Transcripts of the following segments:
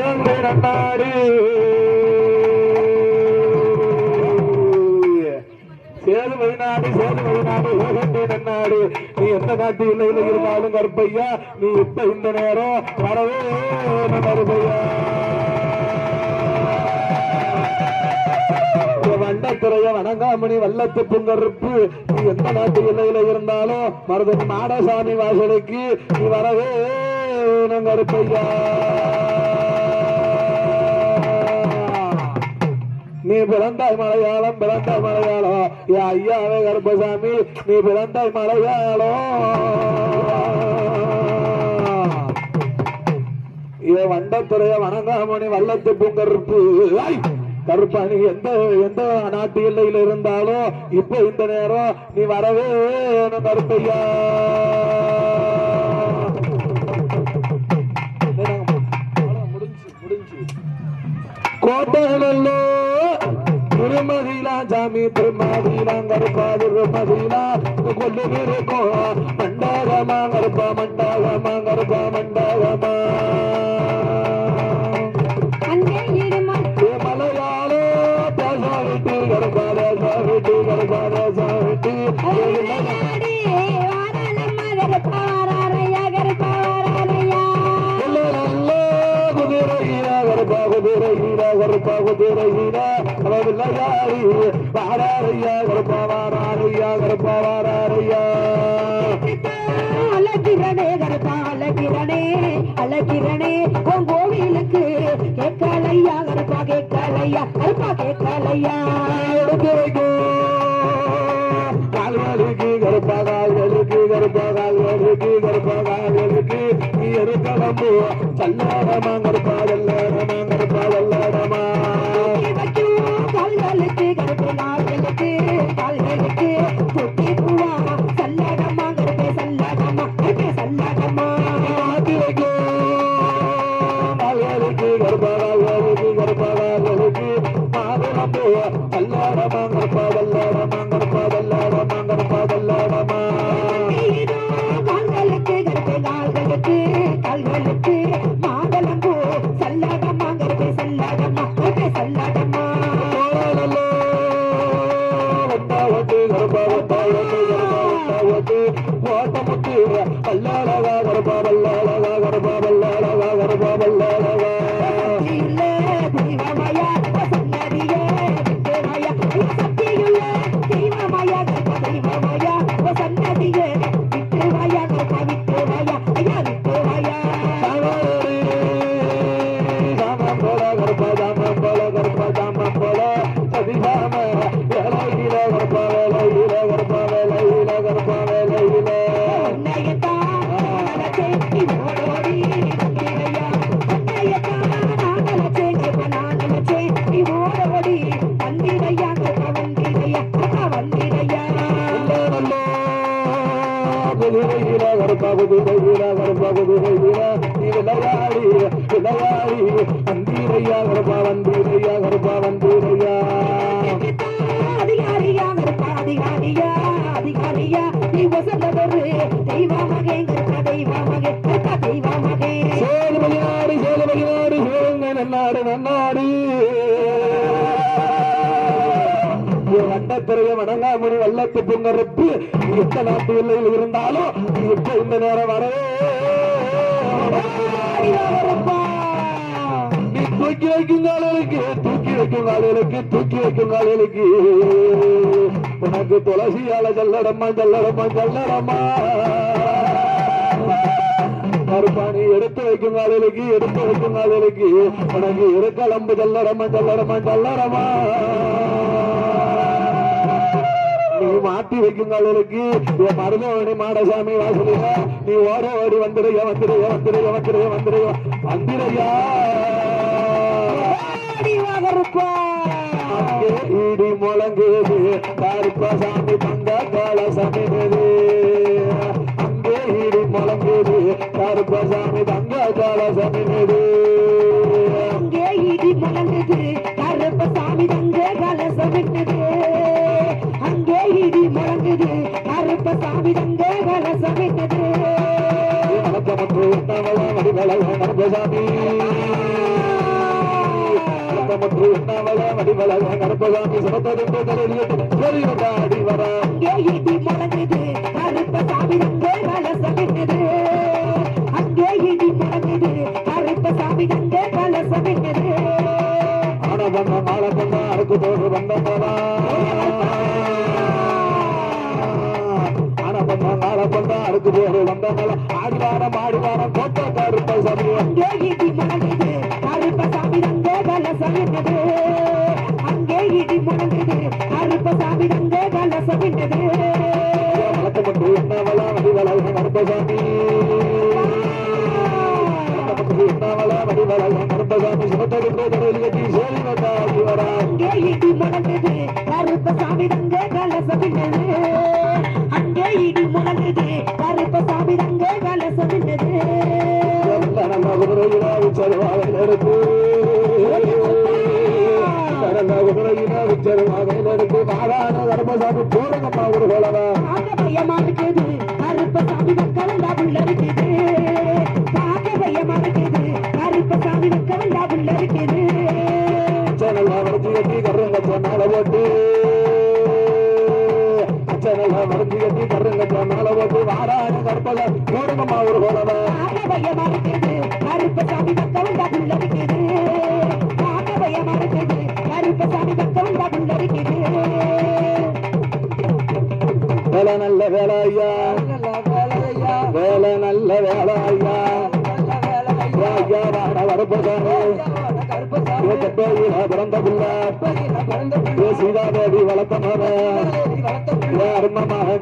நன்னாடு சேது வெளிநாடு சேது வெளிநாடு ஏகண்டே நன்னாடு. நீ எந்த காட்டு இல்லையில இருந்தாலும் கருப்பையா? நீ இப்ப இந்த நேரம் வரவே கருப்பையா. வண்டத்துறைய வணங்காமணி வல்லத்து புங்கருப்பு நீ எந்த நாட்டு இல்லையில இருந்தாலும் மருதன் மாடசாமி வாசலுக்கு நீ வரவே கருப்பையா. நீ பிறந்தாய் மலையாளம் பிறந்தாய் மலையாளம். ஏ ஐயாவே கருப்பசாமி நீ பிறந்தாய் மலையாளம். ஏ வண்டத்துறைய வணங்காமணி வல்லத்து பூங்கருப்பு கருப்பாணி கருப்பா நீ எந்த எந்த நாட்டு எல்லையில இருந்தாலும் இப்போ இந்த நேரம் நீ வரவே கருப்பையா. మిత్రుమీలందరూ కాదు మహిళ కొల్లు మీరు வாராரையா கருப்பா வாராரையா கருப்பா வாராரையா அழகிறனே கருப்பா அழகிறனே அழகிறனே உன் கோவிலுக்கு கேட்கலையா கருப்பா கேட்கலையா கருப்பா கேட்கலையா. கால்களுக்கு கருப்பா கால்களுக்கு கருப்பா கால்களுக்கு கருப்பா கால்களுக்கு நீ சல்லாடமா கருப்பா வெள்ளாடமா கருப்பா வெள்ளாடமா சல்லடமா வந்தீரையா கருப்பா வந்தீரையா கருப்பா வந்தீரையா சேதுபதினாடு சேதுபதினாடு நன்னாடு நன்னாடு வண்டத்துறைய வணங்காமணி வல்லத்து புங்கரப்பு எத்த நாட்டு எல்லையில் இருந்தாலும் இப்ப இந்த நேரம் வரவே தூக்கி வைக்கும் காலைகளுக்கு தூக்கி வைக்கும் காலைகளுக்கு தூக்கி வைக்கும் காலைகளுக்கு உனக்கு துளசியால ஜல்லடம்மா ஜல்லடம்மா ஜல்லடம்மா கருப்பாணி எடுத்து வைக்கும் காலையிலுக்கு எடுத்து வைக்கும் காலையிலுக்கு உனக்கு இருக்கலம்பு ஜல்லடமா ஜல்லடமா ஜல்லடமா நீ மாட்டி வைக்கும் காலையிலுக்கு என் மருதவணி மாடசாமி வாசலில நீ ஓட ஓடி வந்துடுங்க வந்துடுங்க வந்துடுங்க வந்துடுங்க வந்துடுங்க வந்துடுயா இடி முழங்குது. கருப்பசாமி தந்த காலசாமி அங்கே இடி முழங்குது. கருப்பசாமி தந்த காலசாமி அங்கே இடி முழங்குது. விட்டது வணக்கம் வடிவள கருப்பசாமி வளமுற்று எண்ணாவள வடிவள கருப்பசாமி சிவத்ததுண்டு தலையிட்டு பெரியதா அடிவரா இடி முழங்குது கருப்பசாமி அங்கே கலசமின்னது அங்கே இடி முழங்குது கருப்பசாமி அங்கே கலசமின்னது ஆன பண்ண பண்ண அறுக்கு போது வந்தவரா ஆன பண்ண மால பண்ண அறுக்கு போது வந்தவரா ஆடிவாரம் ஆடிவாரம் கோட்டை கருப்பசாமி அங்கே இடி முழங்குது கருப்பசாமி அங்கே கலசமின்னது அங்கே இடி முழங்குது கருப்பசாமி அங்கே கலசமின்னது வழக்கமன்று எண்ணாவள வடிவள கருப்பசாமி எண்ணாவள உச்சருவாக எடுத்து நல்ல குதிரையில உச்சருவாக எடுத்து மாறான கருப்பசாமி போடுங்கம்மா ஒரு கோலவா பயமா இருக்குது கருப்பசாமி கலந்தா புள்ள இருக்குது பார்க்க பயமா இருக்குது கருப்பசாமி கலந்தா புள்ள இருக்குது அச்சனல்ல வரைஞ்சி கட்டி கருங்க மேல போட்டு அச்சனல்ல வரைஞ்சி கட்டி கருங்க மேல போட்டு மாறான கருப்பசாமி போடுங்கம்மா ஒரு கோலவா பயமா இருக்குது கருப்பசாமி புள்ள இருக்குது பார்க்க பயமா இருக்குது கருப்பசாமி கலந்தா புள்ள இருக்குது வேலை நல்ல வேலை ஐயா வேலை நல்ல வேலை ஐயா ஐயா வாட வரப்போதானே பிறந்த பிள்ளை சீதாதேவி வளர்த்த மகன் அருமமாக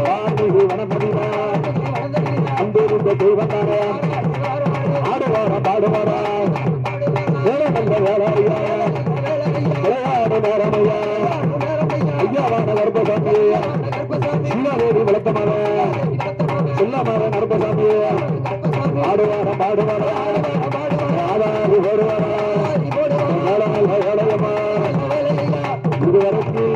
வான்மிகு வனமதினா அம்பிருந்த தெய்வந்தானே ஆடுவார பாடுவார. வேலை நல்ல வேலை விளையாடு நேரம் ஐயாவான கருப்பசாமி சீதாதேவி விளக்கமான மகன் சொல்லாம ஆடுவார பாடுவார பாடுவாரா ஆடாது ஓடுவாரா இதுவரைக்கும்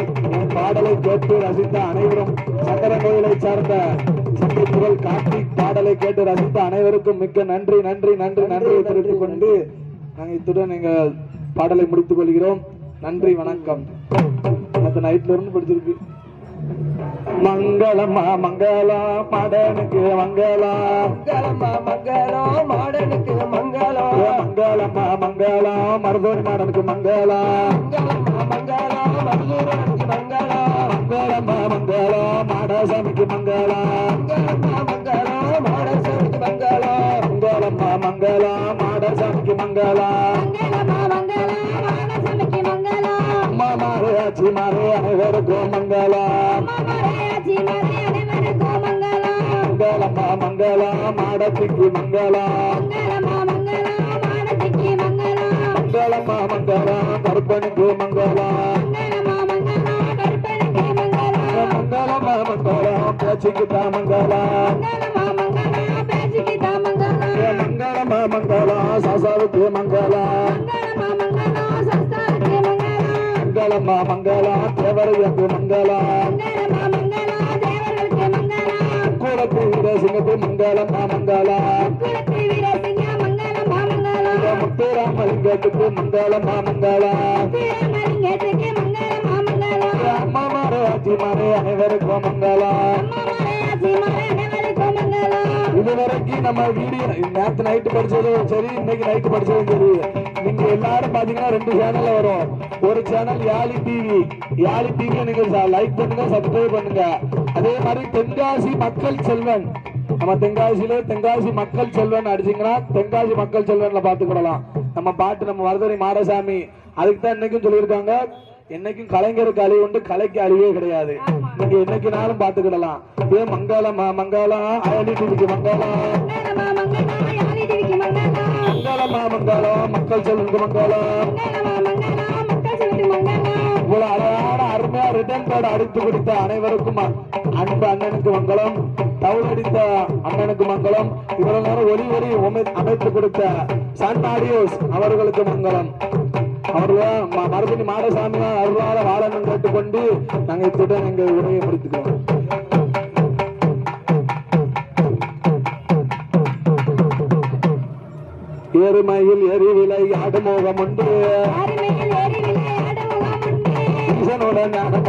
பாடலை கேட்டு ரசித்த அனைவரும் சக்கர கோயிலை சார்ந்த சங்கை புகழ் கார்த்திக் பாடலை கேட்டு ரசித்த அனைவருக்கும் மிக்க நன்றி நன்றி நன்றி நன்றி தெரிவித்துக் கொண்டு நாங்கள் இத்துடன் எங்கள் பாடலை முடித்துக் கொள்கிறோம். நன்றி வணக்கம். நேற்று நைட்ல இருந்து படிச்சிருக்கு. மங்களம் மடனுக்கு மங்களம் மங்களம்மா மங்களம் மாடனுக்கு மங்களம் ஏ மங்களம்மா மங்களம் மருதோனி மாடனுக்கு மங்களம் மங்களம்மா மங்களம் மதுரனுக்கு மங்களம் மங்களம்மா மங்களம் மாடசாமிக்கு மங்களம் மங்களம்மா மங்களம் மங்களம் மங்களம்மா மங்களம் மாடசாமிக்கு மங்களம் மங்களம்மா மங்களம் மாடசனுக்கு மங்களம் அம்மா மாறு ஆச்சி மாறு அனைவருக்கும் மங்களம் மமரையாச்சி மறை அனைவருக்கும் மங்களம் மங்களம்மா மங்களம் மாடத்துக்கு சஸ்தாவுக்கு மங்களா. மங்களம்மா மங்களா தேவரையக்கு மங்களம் மங்களம்மா தேவர்களுக்கு மங்களம் கூடத்து வீரசிங்கத்து மங்களம்மா மங்களம் மங்களம்மா மங்களம் முத்துராமலிங்கத்துக்கு மங்களம்மா மங்களா. அம்மா மாறு ஆச்சி அனைவருக்கும் மங்களா. இது வரைக்கும் நம்ம வீடியோ நேற்று நைட்டு படிச்சதும் சரி இன்னைக்கு நைட்டு படிச்சதும் சரி நீங்க எல்லாரும் பாத்தீங்கன்னா ரெண்டு சேனல்ல வரும். ஒரு சேனல் யாழி டிவி யாழி டிவி நீங்க லைக் பண்ணுங்க சப்ஸ்கிரைப் பண்ணுங்க. அதே மாதிரி தென்காசி மக்கள் செல்வன். நம்ம தென்காசியில தென்காசி மக்கள் செல்வன் அடிச்சீங்கன்னா தென்காசி மக்கள் செல்வன்ல பாத்துக்கிடலாம் நம்ம பாட்டு நம்ம வரதரி மாரசாமி அதுக்கு தான் இன்னைக்கும் சொல்லியிருக்காங்க. என்னைக்கும் கலைஞருக்கு அழிவு உண்டு கலைக்கு அழிவே கிடையாது. நீங்க என்னைக்குனாலும் பாத்துக்கிடலாம் இதே மங்களம் மங்களம் அயலி டிவிக்கு மங்களம் மங்களம் மங்களம் மக்கள் செல்வனுக்கு மங்களம் இவ்வளவு அழகான அருமையா ரிட்டர்ன் கார்டு அடித்து கொடுத்த அனைவருக்கும் அன்பு அண்ணனுக்கு மங்களம். டவுன் அடித்த அண்ணனுக்கு மங்களம். இவ்வளவு நேரம் ஒலி உமை- அமைத்து கொடுத்த சன் ஆடியோஸ் அவர்களுக்கு மங்களம். அவர்கள் மறுபடி மாடசாமி அருளால வாழணும் கேட்டுக்கொண்டு நாங்கள் இத்துடன் எங்கள் உரையை முடித்துக்கிறோம் எருமையில் எரிவிலை ஆடுமோகம் உண்டு. அருமையில்